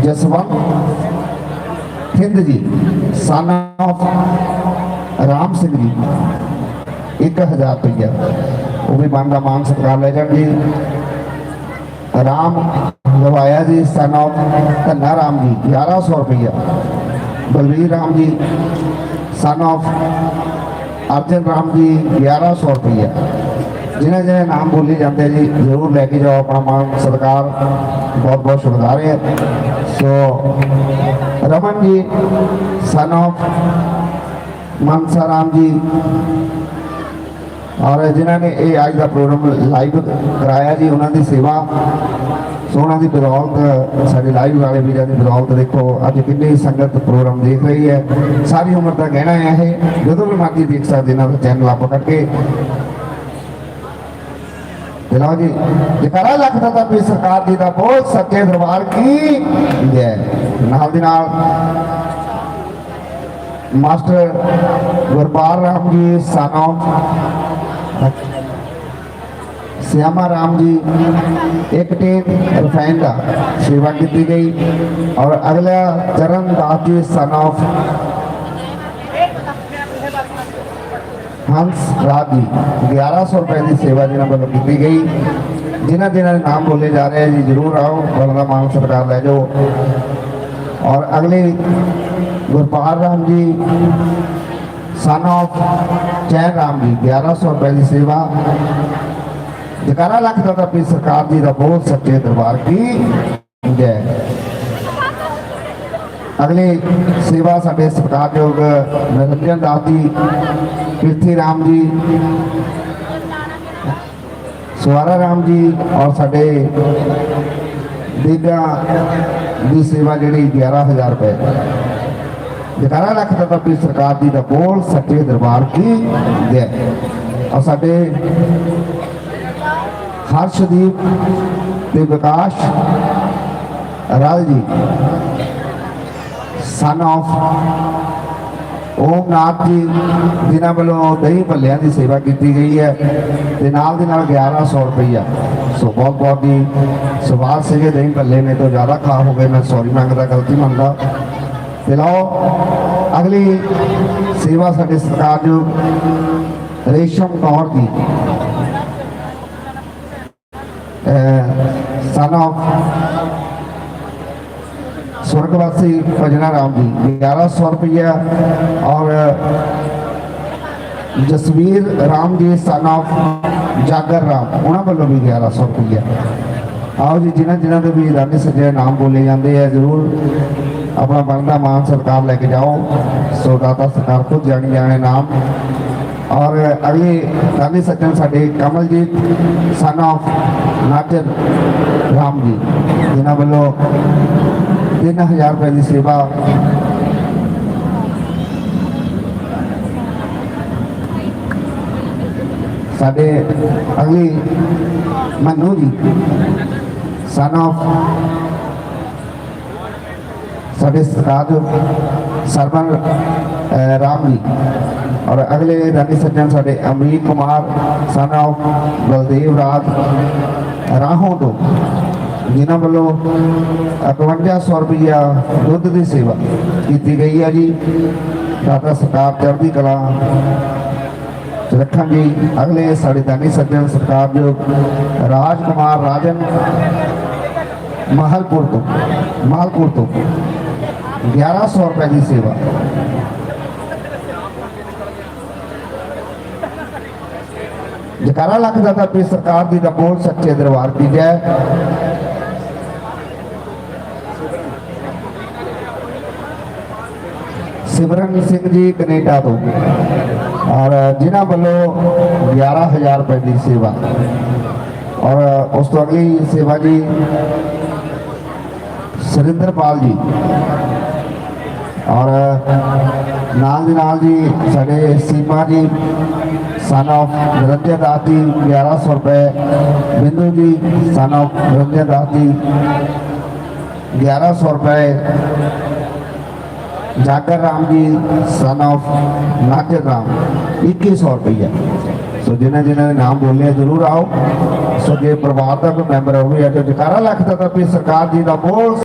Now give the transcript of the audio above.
ਜਸਵੰਤ ਥਿੰਦ ਜੀ son of Ram Singh ji 1000 ਰੁਪਇਆ ਉਹ ਵੀ ਬਣਦਾ ਮਾਨ ਸਤਿਕਾਰ ਲੈ ਜਾਣਗੇ ਰਾਮ ਲਵਾਇਆ ਜੀ ਸਨ of ਧੰਨਾ ਰਾਮ ਜੀ 1100 ਰੁਪਇਆ ਬਲਵੀਰ ਰਾਮ ਜੀ ਸਨ ਆਫ ਅਰਜਨ ਰਾਮ ਜੀ 1100 ਰੁਪਇਆ ਜਿਨ੍ਹਾਂ ਜਿਹਨਾਂ ਨਾਮ ਬੋਲੇ ਜਾਂਦੇ ਜੀ ਜ਼ਰੂਰ ਲੈ ਕੇ ਜਾਓ ਆਪਣਾ ਮਾਨ ਸਤਿਕਾਰ ਬਹੁਤ ਬਹੁਤ ਸ਼ੁਕਰਾਨਾ ਹੈ ਸੋ ਰਮਨ ਜੀ ਸਨ of ਮਨਸਾ ਰਾਮ ਜੀ ਔਰ ਜਿਨ੍ਹਾਂ ਨੇ ਇਹ ਅੱਜ ਦਾ ਪ੍ਰੋਗਰਾਮ ਲਾਈਵ ਕਰਾਇਆ ਜੀ ਉਹਨਾਂ ਦੀ ਸੇਵਾ ਸੋ ਉਹਨਾਂ ਦੀ ਬਦੌਲਤ ਸਾਡੇ ਲਾਈਵ ਵਾਲੇ ਵੀਰਾਂ ਦੀ ਬਦੌਲਤ ਦੇਖੋ ਅੱਜ ਕਿੰਨੀ ਸੰਗਤ ਪ੍ਰੋਗਰਾਮ ਦੇਖ ਰਹੀ ਹੈ ਸਾਰੀ ਉਮਰ ਦਾ ਕਹਿਣਾ ਹੈ ਇਹ ਜਦੋਂ ਵੀ ਮਰਜ਼ੀ ਦੇਖ ਸਕਦੇ ਇਹਨਾਂ ਦਾ ਚੈਨਲ ਆਪ ਕਰਕੇ ਲਓ ਜੀ ਜਕਾਰਾ ਲੱਖ ਤਾਂ ਵੀ ਸਰਕਾਰ ਜੀ ਦਾ ਬਹੁਤ ਸੱਚੇ ਦਰਬਾਰ ਕੀ ਜੈ ਨਾਲ ਦੀ ਨਾਲ ਮਾਸਟਰ ਗੁਰਬਾਰ ਰਾਮ ਜੀ, ਸਾਨੋ, ਸਿਆਮਾ ਰਾਮ ਜੀ, ਇੱਕ ਟੇਪ ਰਿਫਾਈਨ ਦਾ ਸੇਵਾ ਕੀਤੀ ਗਈ। ਔਰ ਅਗਲਾ ਚਰਨ ਦਾਸ ਜੀ ਸਨ of ਹੰਸ ਰਾਜ ਜੀ 1100 ਰੁਪਏ ਦੀ ਸੇਵਾ ਜਿਹਨਾਂ ਵੱਲੋਂ ਕੀਤੀ ਗਈ। ਜਿਨ੍ਹਾਂ ਜਿਨ੍ਹਾਂ ਦੇ ਨਾਮ ਬੋਲੇ ਜਾ ਰਹੇ ਜੀ, ਜਰੂਰ ਆਓ ਬਲਦਾ ਮਾਨ ਸਰਕਾਰ ਲੈ ਜਾਓ। ਔਰ ਅਗਲੇ ਗੁਰਪਾਲ ਰਾਮ ਜੀ ਸਨ of ਚੈਨ ਰਾਮ ਜੀ 1100 ਰੁਪਏ ਦੀ ਸੇਵਾ। ਜਕਾਰਾ ਲੱਖ ਦਾ ਤਾਂ ਸਰਕਾਰ ਜੀ ਦਾ ਬਹੁਤ ਸੱਚੇ ਦਰਬਾਰ ਕੀ। ਜੈ। ਅਗਲੇ ਸੇਵਾ ਸਾਡੇ ਸਤਿਕਾਰਯੋਗ ਨਿਰੰਜਨ ਦਾਸ ਜੀ ਕੀਰਤੀ ਰਾਮ ਜੀ, ਸਵਾਰਾ ਰਾਮ ਜੀ ਔਰ ਸਾਡੇ ਦੀਗਾ ਦੀ ਸੇਵਾ ਜਿਹੜੀ 11000 ਰੁਪਏ। ਜਕਾਰਾ ਲੱਖ ਦਾ ਤਾਂ ਵੀ ਸਰਕਾਰ ਜੀ ਦਾ ਬੋਲ ਸੱਚੇ ਦਰਬਾਰ ਕੀ ਜੈ ਔਰ ਸਾਡੇ ਹਰਸ਼ਦੀਪ ਤੇ ਵਿਕਾਸ ਰਾਜ ਜੀ ਸਨ of ਓਮਨਾਥ ਜੀ, ਜਿਨ੍ਹਾਂ ਵੱਲੋਂ ਦਹੀਂ ਭੱਲਿਆਂ ਦੀ ਸੇਵਾ ਕੀਤੀ ਗਈ ਹੈ ਤੇ ਨਾਲ ਦੇ ਨਾਲ 1100 ਰੁਪਈਆ। ਸੋ ਬਹੁਤ ਬਹੁਤ ਦੀ ਸਵਾਲ ਸੀਗੇ ਦਹੀਂ ਭੱਲੇ ਮੇ ਤੋਂ ਜ਼ਿਆਦਾ ਖਾ ਹੋ ਗਏ, ਮੈਂ ਸੌਰੀ ਮੰਗਦਾ, ਗਲਤੀ ਮੰਨਦਾ। ਤੇ ਲਓ, ਅਗਲੀ ਸੇਵਾ ਸਾਡੇ ਜੋ ਰੇਸ਼ਮ ਕੌਰ ਦੀ। ਸਨ of رام جی گیارہ سو روپیہ۔ اور جسبیر رام جی سن آف جاگر رام وقت گیارہ سو روپیہ۔ آپ جی، جنہیں جنہوں نے بھی راندھی سجنے نام بولے جانے ضرور اپنا بنتا مان سرکار لے کے جاؤ۔ سو دادا سرکار کو جانی جانے نام۔ اور اگلے راندھی سجن سڈے کملجیت سن آف ناچر رام جی جنہ و 3000 ਰੁਪਏ ਦੀ ਸੇਵਾ ਸਾਡੇ ਅਗਲੀ ਮਨੂ ਜੀ ਸਨ ਆਫ ਸਾਡੇ ਸਰਾਜ ਸਰਵਨ ਰਾਮ ਜੀ ਔਰ ਅਗਲੇ ਰਾਨੀ ਸੱਜਣ ਸਾਡੇ ਅਮਰੀਕ ਕੁਮਾਰ ਸਨ ਆਫ ਬਲਦੇਵ ਰਾਜ ਰਾਹੋਂ ਤੋਂ ਜਿਨ੍ਹਾਂ ਵੱਲੋਂ 5100 ਰੁਪਇਆ ਦੁੱਧ ਦੀ ਸੇਵਾ ਕੀਤੀ ਗਈ ਹੈ ਜੀ। ਦਾਤਾ ਸਰਕਾਰ ਚੜ੍ਹਦੀ ਕਲਾ ਰੱਖਾਂਗੇ। ਅਗਲੇ ਸਾਡੇ ਦਾਨੀ ਸੱਜਣ ਸਰਕਾਰ ਜੋ ਰਾਜ ਕੁਮਾਰ ਰਾਜਨ ਮਹਲਪੁਰ ਤੋਂ ਮਾਲਪੁਰ ਤੋਂ 1100 ਰੁਪਏ ਦੀ ਸੇਵਾ। ਜਕਾਰਾ ਲੱਖ ਦਾ ਤਾਂ ਵੀ ਸਰਕਾਰ ਦੀ ਦਾ ਬੋਲ ਸੱਚੇ ਦਰਬਾਰ ਕੀ ਜੈ। ਸਿਮਰਨ ਸਿੰਘ ਜੀ ਕੈਨੇਡਾ ਤੋਂ। ਔਰ ਜਿਨ੍ਹਾਂ ਵੱਲੋਂ 11000 ਰੁਪਏ ਦੀ ਸੇਵਾ। ਔਰ ਉਸ ਤੋਂ ਅਗਲੀ ਸੇਵਾ ਜੀ ਸੁਰਿੰਦਰਪਾਲ ਜੀ। ਔਰ ਨਾਲ ਦੀ ਨਾਲ ਜੀ ਸਾਡੇ ਸੀਮਾ ਜੀ ਸਨ of ਨਿਰੰਜਨ ਦਾਸ ਜੀ 1100 ਰੁਪਏ। ਬਿੰਦੂ ਜੀ ਸਨ of ਨਿਰੰਜਨ ਦਾਸ ਜੀ 1100 ਰੁਪਏ। ਜਾਗਰ ਰਾਮ ਜੀ ਸਨ of ਨਾਗਰ ਰਾਮ 2100 ਰੁਪਏ। ਸੋ ਜਿਨ੍ਹਾਂ ਜਿਨ੍ਹਾਂ ਦੇ ਨਾਮ ਬੋਲੇ ਜ਼ਰੂਰ ਆਓ। ਸੋ ਜੇ ਪਰਿਵਾਰ ਦਾ ਕੋਈ ਮੈਂਬਰ ਹੋਵੇ ਜਾਂ ਜਕਾਰਾ ਲੱਖ ਦਾ ਤਾਂ ਵੀ ਸਰਕਾਰ ਜੀ ਦਾ ਬਹੁਤ